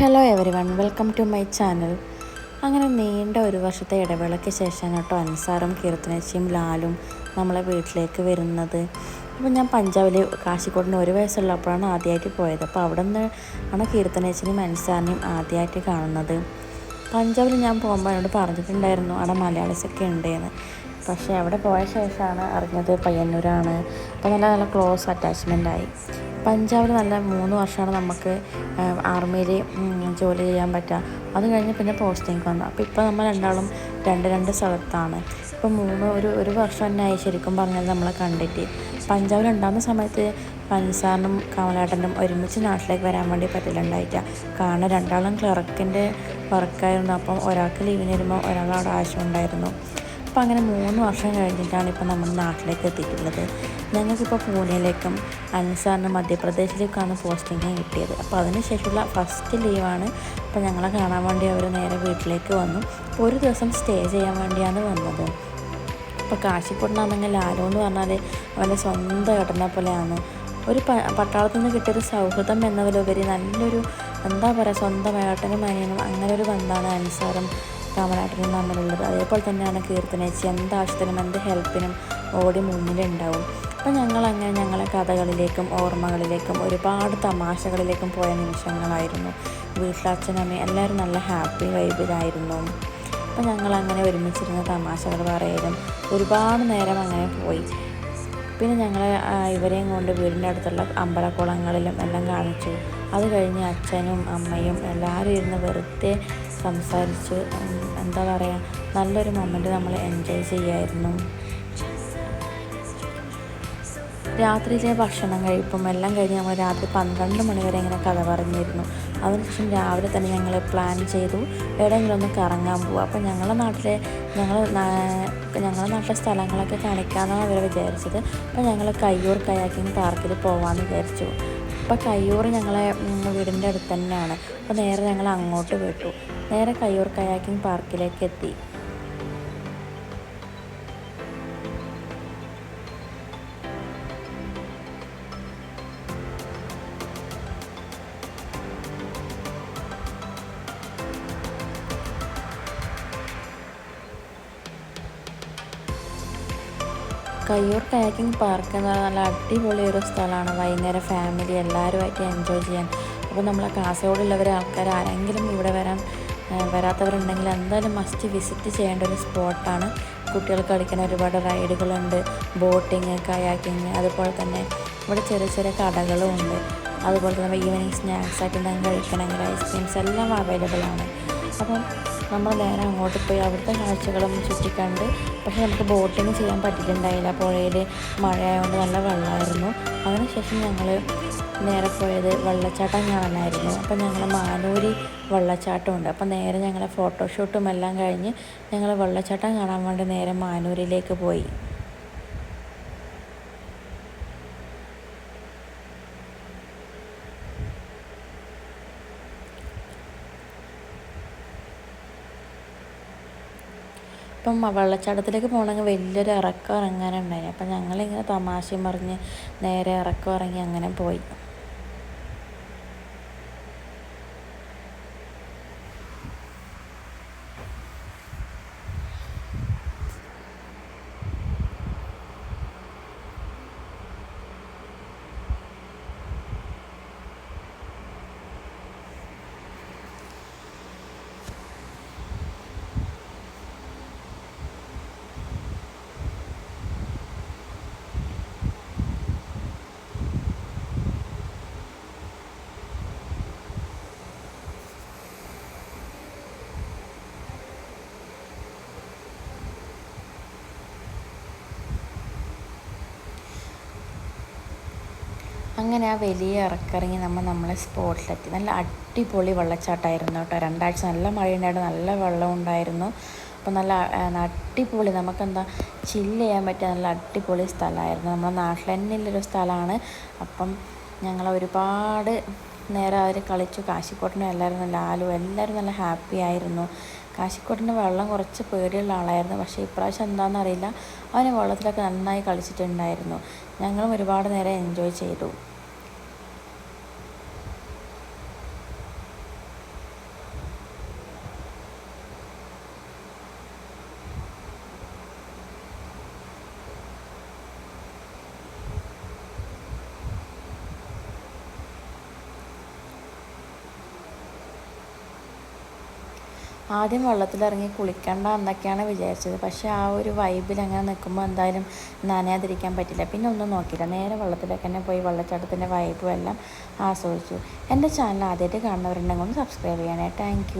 Hello everyone welcome to my channel അങ്ങനെ നീണ്ട ഒരു വർഷത്തെ ഇടവേളയ്ക്ക് ശേഷം കേട്ടോ അൻസാറും കീർത്തനച്ചിയും ലാലും നമ്മളെ വീട്ടിലേക്ക് വരുന്നത്. അപ്പോൾ ഞാൻ പഞ്ചാബിൽ കാശിക്കോടിന് ഒരു വയസ്സുള്ളപ്പോഴാണ് ആദ്യമായിട്ട് പോയത്. അപ്പോൾ അവിടെ നിന്ന് ആണ് കീർത്തനേച്ചിനെയും അൻസാറിനെയും ആദ്യമായിട്ട് കാണുന്നത്. പഞ്ചാബിൽ ഞാൻ പോകുമ്പോൾ എന്നോട് പറഞ്ഞിട്ടുണ്ടായിരുന്നു അവിടെ മലയാളീസൊക്കെ ഉണ്ടെന്ന്. പക്ഷേ അവിടെ പോയ ശേഷമാണ് അറിഞ്ഞത് പയ്യന്നൂരാണ്. അപ്പോൾ നല്ല നല്ല ക്ലോസ് അറ്റാച്ച്മെന്റ് ആയി. പഞ്ചാബിൽ നല്ല മൂന്ന് വർഷമാണ് നമുക്ക് ആർമിയിൽ ജോലി ചെയ്യാൻ പറ്റുക. അത് കഴിഞ്ഞ് പിന്നെ പോസ്റ്റിംഗ് വന്നു. അപ്പോൾ ഇപ്പോൾ നമ്മൾ രണ്ടാളും രണ്ട് രണ്ട് സ്ഥലത്താണ്. ഇപ്പോൾ മൂന്ന് ഒരു ഒരു വർഷം തന്നെ ആയി ശരിക്കും പറഞ്ഞാൽ നമ്മളെ കണ്ടിട്ട്. പഞ്ചാബിൽ ഉണ്ടാകുന്ന സമയത്ത് പൻസാറിനും കമലേട്ടനും ഒരുമിച്ച് നാട്ടിലേക്ക് വരാൻ വേണ്ടി പറ്റില്ലുണ്ടായിട്ട കാരണം രണ്ടാളും ക്ലർക്കിന്റെ വർക്കായിരുന്നു അപ്പം ഒരാൾക്ക് ലീവിന് വരുമ്പോൾ ഒരാളവിടെ ആവശ്യമുണ്ടായിരുന്നു അപ്പോൾ അങ്ങനെ മൂന്ന് വർഷം കഴിഞ്ഞിട്ടാണ് ഇപ്പോൾ നമ്മൾ നാട്ടിലേക്ക് എത്തിയിട്ടുള്ളത്. ഞങ്ങൾക്കിപ്പോൾ പൂനെയിലേക്കും അൻസാറിന് മധ്യപ്രദേശിലേക്കാണ് പോസ്റ്റിംഗ് കിട്ടിയത്. അപ്പോൾ അതിനുശേഷമുള്ള ഫസ്റ്റ് ലീവാണ് അപ്പോൾ ഞങ്ങളെ കാണാൻ വേണ്ടി അവർ നേരെ വീട്ടിലേക്ക് വന്നു. ഒരു ദിവസം സ്റ്റേ ചെയ്യാൻ വേണ്ടിയാണ് വന്നത്. ഇപ്പോൾ കാശിക്കൊണ്ടാണെങ്കിൽ ലാലോ എന്ന് പറഞ്ഞാൽ അവന്റെ സ്വന്തം ഏട്ടനെ പോലെയാണ്. ഒരു പ പട്ടാളത്തിൽ നിന്ന് കിട്ടിയൊരു സൗഹൃദം എന്നതിലുപരി നല്ലൊരു എന്താ പറയുക സ്വന്തം ഏട്ടനും അനിയനും അങ്ങനെ ഒരു ബന്ധമാണ് അൻസാറും കമലാട്ടനും തമ്മിലുള്ളത്. അതേപോലെ തന്നെയാണ് കീർത്തനേച്ചി എന്ത് ആവശ്യത്തിനും എന്ത് ഹെൽപ്പിനും ഓടി മുന്നിലുണ്ടാവും. അപ്പോൾ ഞങ്ങളങ്ങനെ ഞങ്ങളെ കഥകളിലേക്കും ഓർമ്മകളിലേക്കും ഒരുപാട് തമാശകളിലേക്കും പോയ നിമിഷങ്ങളായിരുന്നു. വീട്ടിലെ അച്ഛനമ്മ എല്ലാവരും നല്ല ഹാപ്പി വൈബിലായിരുന്നു. അപ്പോൾ ഞങ്ങളങ്ങനെ ഒരുമിച്ചിരുന്ന തമാശകൾ പറയലും ഒരുപാട് നേരം അങ്ങനെ പോയി. പിന്നെ ഞങ്ങൾ ഇവരെയും കൊണ്ട് വീടിന്റെ അടുത്തുള്ള അമ്പലക്കുളങ്ങളിലും എല്ലാം കാണിച്ചു. അത് കഴിഞ്ഞ് അച്ഛനും അമ്മയും എല്ലാവരും ഇരുന്ന് വെറുതെ സംസാരിച്ച് എന്താ പറയുക നല്ലൊരു മൊമെന്റ് നമ്മൾ എൻജോയ് ചെയ്യായിരുന്നു. രാത്രിയിലെ ഭക്ഷണം കഴിപ്പും എല്ലാം കഴിഞ്ഞ് നമ്മൾ രാത്രി പന്ത്രണ്ട് മണി വരെ ഇങ്ങനെ കഥ പറഞ്ഞിരുന്നു. അതിനുശേഷം രാവിലെ തന്നെ ഞങ്ങൾ പ്ലാൻ ചെയ്തു എവിടെയെങ്കിലും ഒന്ന് കറങ്ങാൻ പോകും അപ്പോൾ ഞങ്ങളുടെ നാട്ടിലെ ഞങ്ങൾ ഞങ്ങളുടെ നാട്ടിലെ സ്ഥലങ്ങളൊക്കെ കാണിക്കാമെന്നാണ് അവർ വിചാരിച്ചത്. അപ്പോൾ ഞങ്ങൾ കയ്യൂർ കയാക്കിങ് പാർക്കിൽ പോകാമെന്ന് വിചാരിച്ചു. അപ്പോൾ കയ്യൂർ ഞങ്ങളെ വീടിന്റെ അടുത്ത് തന്നെയാണ് അപ്പോൾ നേരെ ഞങ്ങൾ അങ്ങോട്ട് വിട്ടു. നേരെ കയ്യൂർ കയാക്കിങ് പാർക്കിലേക്ക് എത്തി കയ്യൂർ കയാക്കിംഗ് പാർക്ക് എന്ന് പറഞ്ഞാൽ നല്ല അടിപൊളി ഒരു സ്ഥലമാണ്. വൈകുന്നേരം ഫാമിലി എല്ലാവരുമായിട്ട് എൻജോയ് ചെയ്യാൻ. അപ്പോൾ നമ്മളെ കാസർഗോഡുള്ളവർ ആൾക്കാർ ആരെങ്കിലും ഇവിടെ വരാൻ വരാത്തവരുണ്ടെങ്കിൽ എന്തായാലും മസ്റ്റ് വിസിറ്റ് ചെയ്യേണ്ട ഒരു സ്പോട്ടാണ് കുട്ടികൾ കളിക്കുന്ന ഒരുപാട് റൈഡുകളുണ്ട് ബോട്ടിങ് കയാക്കിങ് അതുപോലെ തന്നെ ഇവിടെ ചെറിയ ചെറിയ കടകളും ഉണ്ട്. അതുപോലെ തന്നെ ഈവനിങ് സ്നാക്സ് ആയിട്ട് എന്തെങ്കിലും കഴിക്കണമെങ്കിൽ ഐസ്ക്രീംസ് എല്ലാം അവൈലബിൾ ആണ്. അപ്പം നമ്മൾ നേരെ അങ്ങോട്ട് പോയി അവിടുത്തെ കാഴ്ചകളും ചുറ്റിക്കണ്ട്. പക്ഷേ നമുക്ക് ബോട്ടിങ് ചെയ്യാൻ പറ്റിയിട്ടുണ്ടായില്ല. പുഴയിൽ മഴയായതുകൊണ്ട് നല്ല വെള്ളമായിരുന്നു. അതിനുശേഷം ഞങ്ങൾ നേരെ പോയത് വെള്ളച്ചാട്ടം കാണാനായിരുന്നു. അപ്പം ഞങ്ങൾ മാനൂരി വെള്ളച്ചാട്ടമുണ്ട്. അപ്പം നേരെ ഞങ്ങളെ ഫോട്ടോഷൂട്ടും എല്ലാം കഴിഞ്ഞ് ഞങ്ങൾ വെള്ളച്ചാട്ടം കാണാൻ വേണ്ടി നേരെ മാനൂരിലേക്ക് പോയി. ഇപ്പം വെള്ളച്ചാട്ടത്തിലേക്ക് പോകണമെങ്കിൽ വലിയൊരു ഇറക്കം ഇറങ്ങാനുണ്ടായി അപ്പം ഞങ്ങളിങ്ങനെ തമാശയും പറഞ്ഞ് നേരെ ഇറക്കം ഇറങ്ങി അങ്ങനെ പോയി. അങ്ങനെ ആ വലിയ ഇറക്കിറങ്ങി നമ്മൾ നമ്മളെ സ്പോട്ടിലെത്തി. നല്ല അടിപൊളി വെള്ളച്ചാട്ടമായിരുന്നു കേട്ടോ. രണ്ടാഴ്ച നല്ല മഴയുണ്ടായിരുന്നു നല്ല വെള്ളം ഉണ്ടായിരുന്നു. അപ്പോൾ നല്ല അടിപൊളി നമുക്കെന്താ ചില്ല് ചെയ്യാൻ പറ്റിയ നല്ല അടിപൊളി സ്ഥലമായിരുന്നു. നമ്മുടെ നാട്ടിൽ തന്നെ ഉള്ളൊരു സ്ഥലമാണ്. അപ്പം ഞങ്ങൾ ഒരുപാട് നേരം അവർ കളിച്ചു. കാശിക്കോട്ടിനും എല്ലാവരും നല്ല ആലു എല്ലാവരും നല്ല ഹാപ്പി ആയിരുന്നു. കാശിക്കോട്ടിന് വെള്ളം കുറച്ച് പേടിയുള്ള ആളായിരുന്നു. പക്ഷേ ഇപ്രാവശ്യം എന്താണെന്നറിയില്ല അവന് വെള്ളത്തിലൊക്കെ നന്നായി കളിച്ചിട്ടുണ്ടായിരുന്നു. ഞങ്ങളും ഒരുപാട് നേരം എൻജോയ് ചെയ്തു. ആദ്യം വെള്ളത്തിലിറങ്ങി കുളിക്കണ്ട എന്നൊക്കെയാണ് വിചാരിച്ചത്. പക്ഷേ ആ ഒരു വൈബിൽ അങ്ങനെ നിൽക്കുമ്പോൾ എന്തായാലും നനയാതിരിക്കാൻ പറ്റില്ല. പിന്നെ ഒന്നും നോക്കിയില്ല. നേരെ വെള്ളത്തിലേക്ക് തന്നെ പോയി വെള്ളച്ചാട്ടത്തിന്റെ വൈബും എല്ലാം ആസ്വദിച്ചു. എന്റെ ചാനൽ ആദ്യമായിട്ട് കാണുന്നവരുണ്ടെങ്കിൽ ഒന്ന് സബ്സ്ക്രൈബ് ചെയ്യണേ താങ്ക്